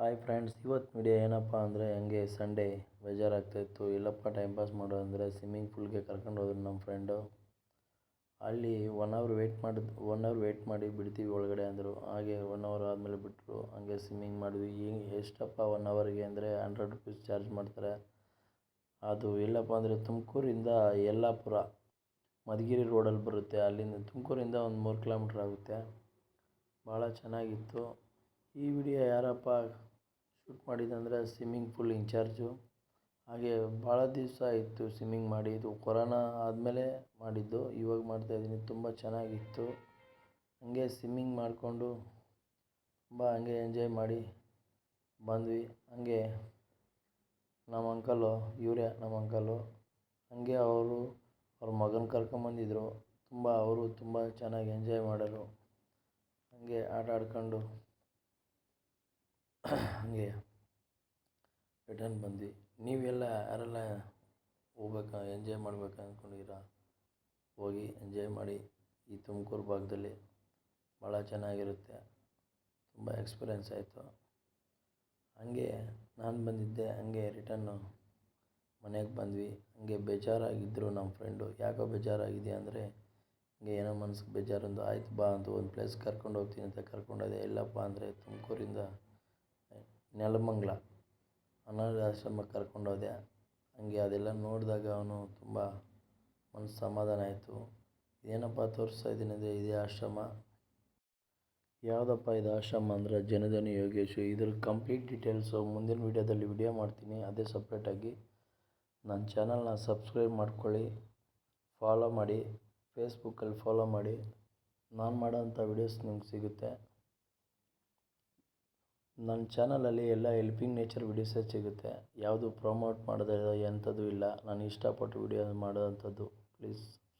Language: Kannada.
ಹಾಯ್ ಫ್ರೆಂಡ್ಸ್ ಇವತ್ತು ವಿಡಿಯೋ ಏನಪ್ಪ ಅಂದರೆ ಹಂಗೆ ಸಂಡೇ ಬೇಜಾರಾಗ್ತಾಯಿತ್ತು. ಎಲ್ಲಪ್ಪ ಟೈಮ್ ಪಾಸ್ ಮಾಡು ಅಂದರೆ ಸ್ವಿಮ್ಮಿಂಗ್ ಪೂಲ್ಗೆ ಕರ್ಕೊಂಡು ಹೋದ್ರು ನಮ್ಮ ಫ್ರೆಂಡು ಅಲ್ಲಿ ಒನ್ ಅವರ್ ವೆಯ್ಟ್ ಮಾಡಿದ್ ಒನ್ ಅವರ್ ವೆಯ್ಟ್ ಮಾಡಿ ಬಿಡ್ತೀವಿ ಒಳಗಡೆ ಅಂದರು. ಹಾಗೆ ಒನ್ ಅವರ್ ಆದಮೇಲೆ ಬಿಟ್ಟರು ಹಂಗೆ ಸ್ವಿಮ್ಮಿಂಗ್ ಮಾಡಿದ್ವಿ. ಈಗ ಎಷ್ಟಪ್ಪ ಒನ್ ಅವರಿಗೆ ಅಂದರೆ ಹಂಡ್ರೆಡ್ ರುಪೀಸ್ ಚಾರ್ಜ್ ಮಾಡ್ತಾರೆ. ಅದು ಎಲ್ಲಪ್ಪ ಅಂದರೆ ತುಮಕೂರಿಂದ ಯಲ್ಲಾಪುರ, ಮಧುಗಿರಿ ರೋಡಲ್ಲಿ ಬರುತ್ತೆ. ಅಲ್ಲಿಂದ ತುಮಕೂರಿಂದ ಒಂದು ಮೂರು ಕಿಲೋಮೀಟ್ರ್ ಆಗುತ್ತೆ. ಭಾಳ ಚೆನ್ನಾಗಿತ್ತು. ಈ ವಿಡಿಯೋ ಯಾರಪ್ಪ ಶೂಟ್ ಮಾಡಿದಂದರೆ ಸ್ವಿಮ್ಮಿಂಗ್ ಪೂಲ್ ಇನ್ಚಾರ್ಜು ಹಾಗೆ ಭಾಳ ದಿವಸ ಆಯಿತು ಸ್ವಿಮ್ಮಿಂಗ್ ಮಾಡಿ ಇದು ಕೊರೋನಾ ಆದಮೇಲೆ ಮಾಡಿದ್ದು. ಇವಾಗ ಮಾಡ್ತಾಯಿದ್ದೀನಿ ತುಂಬ ಚೆನ್ನಾಗಿತ್ತು. ಹಂಗೆ ಸ್ವಿಮ್ಮಿಂಗ್ ಮಾಡಿಕೊಂಡು ತುಂಬ ಹಂಗೆ ಎಂಜಾಯ್ ಮಾಡಿ ಬಂದ್ವಿ. ಹಂಗೆ ನಮ್ಮ ಅಂಕಲು ಇವರೇ ನಮ್ಮ ಅಂಕಲು ಹಂಗೆ ಅವರು, ಅವ್ರ ಮಗನ ಕರ್ಕೊಂಬಂದಿದ್ರು ತುಂಬ ಅವರು ತುಂಬ ಚೆನ್ನಾಗಿ ಎಂಜಾಯ್ ಮಾಡಿದ್ರು ಹಂಗೆ ಆಟ ಆಡ್ಕೊಂಡು ಹಂಗೆ ರಿಟರ್ನ್ ಬಂದ್ವಿ. ನೀವೆಲ್ಲ ಯಾರೆಲ್ಲ ಹೋಗ್ಬೇಕಾ ಎಂಜಾಯ್ ಮಾಡ್ಬೇಕು ಅಂದ್ಕೊಂಡಿದ್ದೀರಾ ಹೋಗಿ ಎಂಜಾಯ್ ಮಾಡಿ ಈ ತುಮಕೂರು ಭಾಗದಲ್ಲಿ. ಭಾಳ ಚೆನ್ನಾಗಿರುತ್ತೆ. ತುಂಬ ಎಕ್ಸ್ಪೀರಿಯೆನ್ಸ್ ಆಯಿತು. ಹಾಗೆ ನಾನು ಬಂದಿದ್ದೆ, ಹಂಗೆ ರಿಟರ್ನು ಮನೆಗೆ ಬಂದ್ವಿ. ಹಂಗೆ ಬೇಜಾರಾಗಿದ್ದರು ನಮ್ಮ ಫ್ರೆಂಡು ಯಾಕೋ ಬೇಜಾರಾಗಿದೆ ಅಂದರೆ, ಹಿಂಗೆ ಏನೋ ಮನ್ಸಿಗೆ ಬೇಜಾರಂದು ಆಯ್ತು ಬಾ ಅಂತ ಒಂದು ಪ್ಲೇಸ್ ಕರ್ಕೊಂಡು ಹೋಗ್ತೀನಿ ಅಂತ ಕರ್ಕೊಂಡೋದೆ, ಇಲ್ಲಪ್ಪ ಅಂದರೆ ತುಮಕೂರಿಂದ ನೆಲಮಂಗಲ. ಅನಾಥ ಆಶ್ರಮಕ್ಕೆ ಕರ್ಕೊಂಡೋದೆ ಹಂಗೆ ಅದೆಲ್ಲ ನೋಡಿದಾಗ ಅವನು ತುಂಬ ಮನ್ಸು ಸಮಾಧಾನ ಆಯಿತು. ಏನಪ್ಪ ತೋರಿಸ್ತಾ ಇದ್ದೀನಿ ಇದೇ ಆಶ್ರಮ? ಯಾವುದಪ್ಪ ಇದು ಆಶ್ರಮ ಅಂದರೆ ಜನಧನಿ ಯೋಗೇಶು. ಇದ್ರ ಕಂಪ್ಲೀಟ್ ಡೀಟೇಲ್ಸು ಮುಂದಿನ ವೀಡಿಯೋದಲ್ಲಿ ವಿಡಿಯೋ ಮಾಡ್ತೀನಿ. ಅದೇ ಸಪ್ರೇಟಾಗಿ ನನ್ನ ಚಾನಲ್ನ ಸಬ್ಸ್ಕ್ರೈಬ್ ಮಾಡ್ಕೊಳ್ಳಿ ಫಾಲೋ ಮಾಡಿ ಫೇಸ್ಬುಕ್ಕಲ್ಲಿ ಫಾಲೋ ಮಾಡಿ. ನಾನು ಮಾಡೋಂಥ ವೀಡಿಯೋಸ್ ನಿಮ್ಗೆ ಸಿಗುತ್ತೆ. ನನ್ನ ಚಾನಲಲ್ಲಿ ಎಲ್ಲ ಹೆಲ್ಪಿಂಗ್ ನೇಚರ್ ವೀಡಿಯೋಸೇ ಸಿಗುತ್ತೆ. ಯಾವುದು ಪ್ರಮೋಟ್ ಮಾಡೋದು ಎಂಥದ್ದು ಇಲ್ಲ. ನಾನು ಇಷ್ಟಪಟ್ಟು ವೀಡಿಯೋ ಮಾಡೋವಂಥದ್ದು ಪ್ಲೀಸ್